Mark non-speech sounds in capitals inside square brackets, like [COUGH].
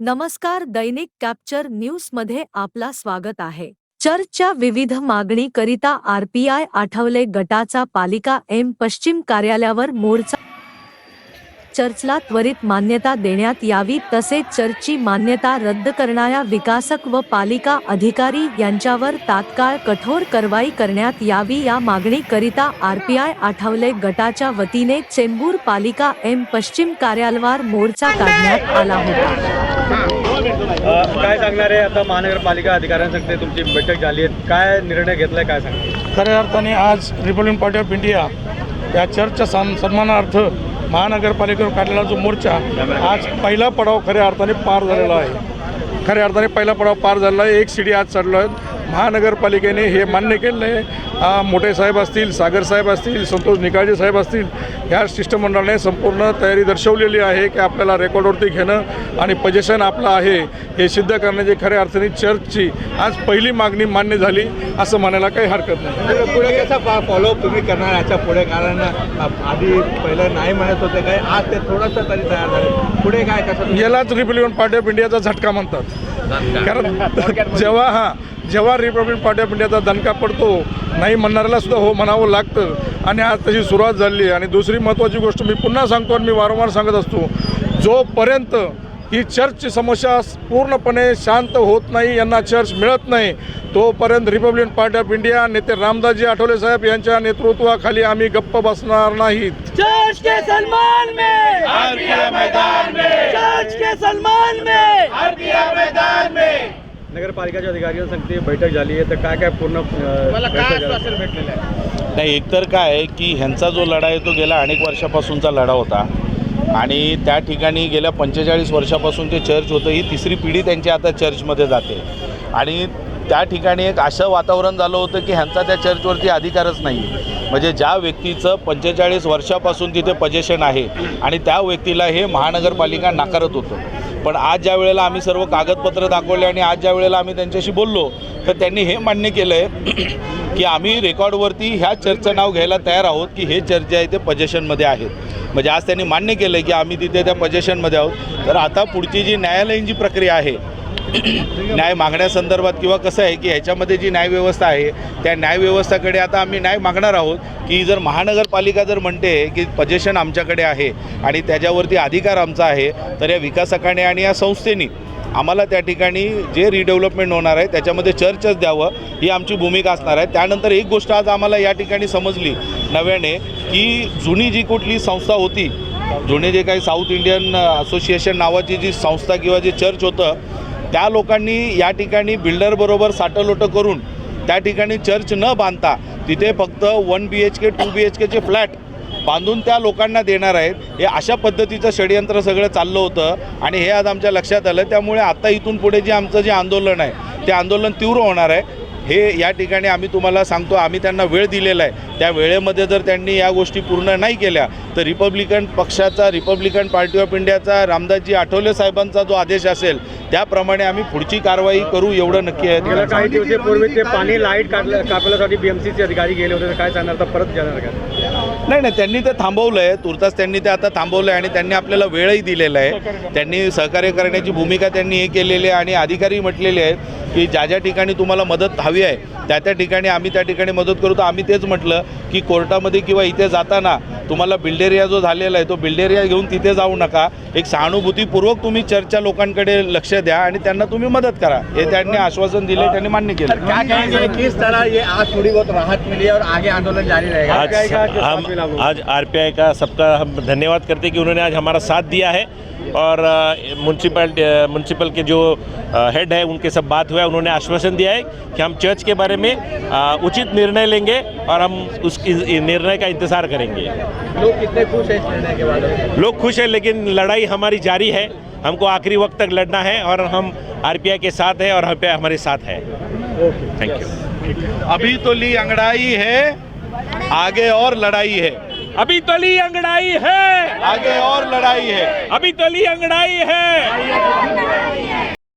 नमस्कार दैनिक कॅप्चर न्यूजमध्ये आपला स्वागत आहे. चर्चच्या विविध मागणी करिता आरपीआय आठवले गटाचा पालिका एम पश्चिम कार्यालयावर मोर्चा चर्चला त्वरित मान्यता देण्यात यावी तसेच चर्चची मान्यता रद्द करणाऱ्या विकासक व पालिका अधिकारी यांच्यावर तात्काळ कठोर कारवाई करण्यात यावी या मागणी करिता आरपीआय आठवले गटाच्या वतीने चेंबूर पालिका एम पश्चिम कार्यालयावर मोर्चा काढण्यात आला होता. काय सांगणार आहे आता महानगरपालिका अधिकाऱ्यांसाठी तुमची बैठक झाली आहे. काय निर्णय घेतलाय काय सांगणार? खऱ्या अर्थाने आज रिपब्लिकन पार्टी ऑफ इंडिया या चर्चच्या सन् सन्मानार्थ महानगरपालिकेवर काढलेला जो मोर्चा आज पहिला पडाव खऱ्या अर्थाने पार झालेला आहे. खऱ्या अर्थाने पहिला पडाव पार झालेला आहे. एक शिडी आज चढलो आहे महानगरपालिकेने हे मान्य केलेलं आहे. मोठे साहेब असतील सागर साहेब असतील संतोष निकाळजे साहेब असतील ह्या शिष्टमंडळाने संपूर्ण तयारी दर्शवलेली आहे की आपल्याला रेकॉर्डवरती घेणं आणि पजेशन आपलं आहे हे सिद्ध करण्याची खऱ्या अर्थाने चर्चची आज पहिली मागणी मान्य झाली असं म्हणायला काही हरकत नाही. पुढे कसा फॉलोअप तुम्ही करणार याच्यापुढे? कारण आधी पहिलं नाही म्हणत होते काय आज ते थोडंसं तरी तयार झाले. पुढे काय कसं यालाच रिपब्लिकन पार्टी ऑफ इंडियाचा झटका म्हणतात. कारण [LAUGHS] जेव्हा हा जेव्हा रिपब्लिकन पार्टी ऑफ इंडियाचा दणका पडतो नाही म्हणणाऱ्याला सुद्धा हो म्हणावं लागतं. आणि आज तशी सुरुवात झाली आणि दुसरी महत्त्वाची गोष्ट मी पुन्हा सांगतो आणि मी वारंवार सांगत असतो. जोपर्यंत ही चर्चची समस्या पूर्णपणे शांत होत नाही यांना चर्च मिळत नाही तोपर्यंत रिपब्लिकन पार्टी ऑफ इंडिया नेते रामदासजी आठवले साहेब यांच्या नेतृत्वाखाली आम्ही गप्प बसणार नाहीत. चर्च के सलमान में! आरपीआई मैदान में! चर्च के सलमान में! आरपीआई मैदान में! नगरपालिकाच्या अधिकाऱ्यांसाठी बैठक झाली आहे. तर काय काय पूर्ण? भेटलेलं आहे? नाही एकतर काय आहे की ह्यांचा जो लढा आहे तो गेल्या अनेक वर्षापासूनचा लढा होता. आणि त्या ठिकाणी गेल्या पंचेचाळीस वर्षापासून ते चर्च होतं ही तिसरी पिढी त्यांची आता चर्चमध्ये जाते. आणि त्या ठिकाणी एक असं वातावरण झालं होतं की ह्यांचा त्या चर्चवरती अधिकारच नाही म्हणजे ज्या व्यक्तीचं पंचेचाळीस वर्षापासून तिथे पजेशन आहे आणि त्या व्यक्तीला हे महानगरपालिका नाकारत होतं. पण आज ज्या वेळेला आम्ही सर्व कागदपत्र दाखवले आणि आज ज्या वेळेला आम्ही त्यांच्याशी बोललो तर त्यांनी हे मान्य केलं आहे [CLEARS THROAT] की आम्ही रेकॉर्डवरती ह्या चर्चचं नाव घ्यायला तयार आहोत की हे चर्च जे आहे ते पजेशनमध्ये आहेत. म्हणजे आज त्यांनी मान्य केलं आहे की आम्ही तिथे त्या पजेशनमध्ये आहोत. तर आता पुढची जी न्यायालयीन जी प्रक्रिया आहे न्याय मागण्यासंदर्भात किंवा कसं आहे की ह्याच्यामध्ये जी न्यायव्यवस्था आहे त्या न्यायव्यवस्थाकडे आता आम्ही न्याय मागणार आहोत की जर महानगरपालिका जर म्हणते की पजेशन आमच्याकडे आहे आणि त्याच्यावरती अधिकार आमचा आहे तर या विकासकाने आणि या संस्थेने आम्हाला त्या ठिकाणी जे रिडेव्हलपमेंट होणार आहे त्याच्यामध्ये चर्चच द्यावं ही आमची भूमिका असणार आहे. त्यानंतर एक गोष्ट आज आम्हाला या ठिकाणी समजली नव्याने की जुनी जी कुठली संस्था होती जुने जे काही साऊथ इंडियन असोसिएशन नावाची जी संस्था किंवा जे चर्च होतं त्या लोकांनी या ठिकाणी बिल्डरबरोबर साटलोटं करून त्या ठिकाणी चर्च न बांधता तिथे फक्त one B H K two B H केचे फ्लॅट बांधून त्या लोकांना देणार आहेत. हे अशा पद्धतीचं षडयंत्र सगळं चाललं होतं आणि हे आज आमच्या लक्षात आलं. त्यामुळे आता इथून पुढे जे आमचं जे आंदोलन आहे ते आंदोलन तीव्र होणार आहे. हे या ठिकाणी आम्ही तुम्हाला सांगतो आम्ही त्यांना वेळ दिलेला आहे. त्या वेळेमध्ये जर त्यांनी या गोष्टी पूर्ण नाही केल्या तर रिपब्लिकन पक्षाचा रिपब्लिकन पार्टी ऑफ इंडियाचा रामदासजी आठवले साहेबांचा जो आदेश असेल त्याप्रमाणे आम्ही पुढची कारवाई करू एवढं नक्की आहे. काही दिवसापूर्वी ते पाणी लाइट काढलं कापल्यासाठी बीएमसीचे अधिकारी गेले होते तर काय सांगणार? तर परत जाणार का? नाही नाही त्यांनी ते थांबवलं आहे तुर्तास त्यांनी ते आता थांबवलं आहे आणि त्यांनी आपल्याला वेळही दिलेला आहे. त्यांनी सहकार्य करण्याची भूमिका त्यांनी हे केलेली आहे आणि अधिकारी म्हटलेले आहेत की ज्या ज्या ठिकाणी तुम्हाला मदत हवी आहे त्या त्या ठिकाणी आम्ही त्या ठिकाणी मदत करू. तर आम्ही तेच म्हटलं की कोर्टामध्ये किंवा इथे जाताना तुम्हाला बिल्डेरिया जो झालेला आहे तो बिल्डेरिया घेऊन तिथे जाऊ नका. एक सहानुभूतीपूर्वक तुम्ही चर्चच्या लोकांकडे लक्ष द्या आणि त्यांना तुम्ही मदत करा. हे त्यांनी आश्वासन दिले त्यांनी मान्य केलं. क्या कहेंगे किस तरह ये आज थोड़ी बहुत राहत मिली है और आगे आंदोलन जारी रहेगा आज का? हम। आज सबका हम धन्यवाद करते कि उन्होंने आज हमारा साथ दिया है। और म्यूनसिपल म्यूनसिपल के जो हेड है उनके सब बात हुआ है। उन्होंने आश्वासन दिया है कि हम चर्च के बारे में उचित निर्णय लेंगे और हम उस निर्णय का इंतज़ार करेंगे। लोग कितने खुश है इस निर्णय के बाद लोग खुश हैं लेकिन लड़ाई हमारी जारी है। हमको आखिरी वक्त तक लड़ना है और हम आरपीआई के साथ हैं और आरपीआई हमारे साथ है। थैंक यू अभी तो ली अंगड़ाई है आगे और लड़ाई है। अभी तली अंगड़ाई है। आगे और लड़ाई है। अभी तली अंगड़ाई है।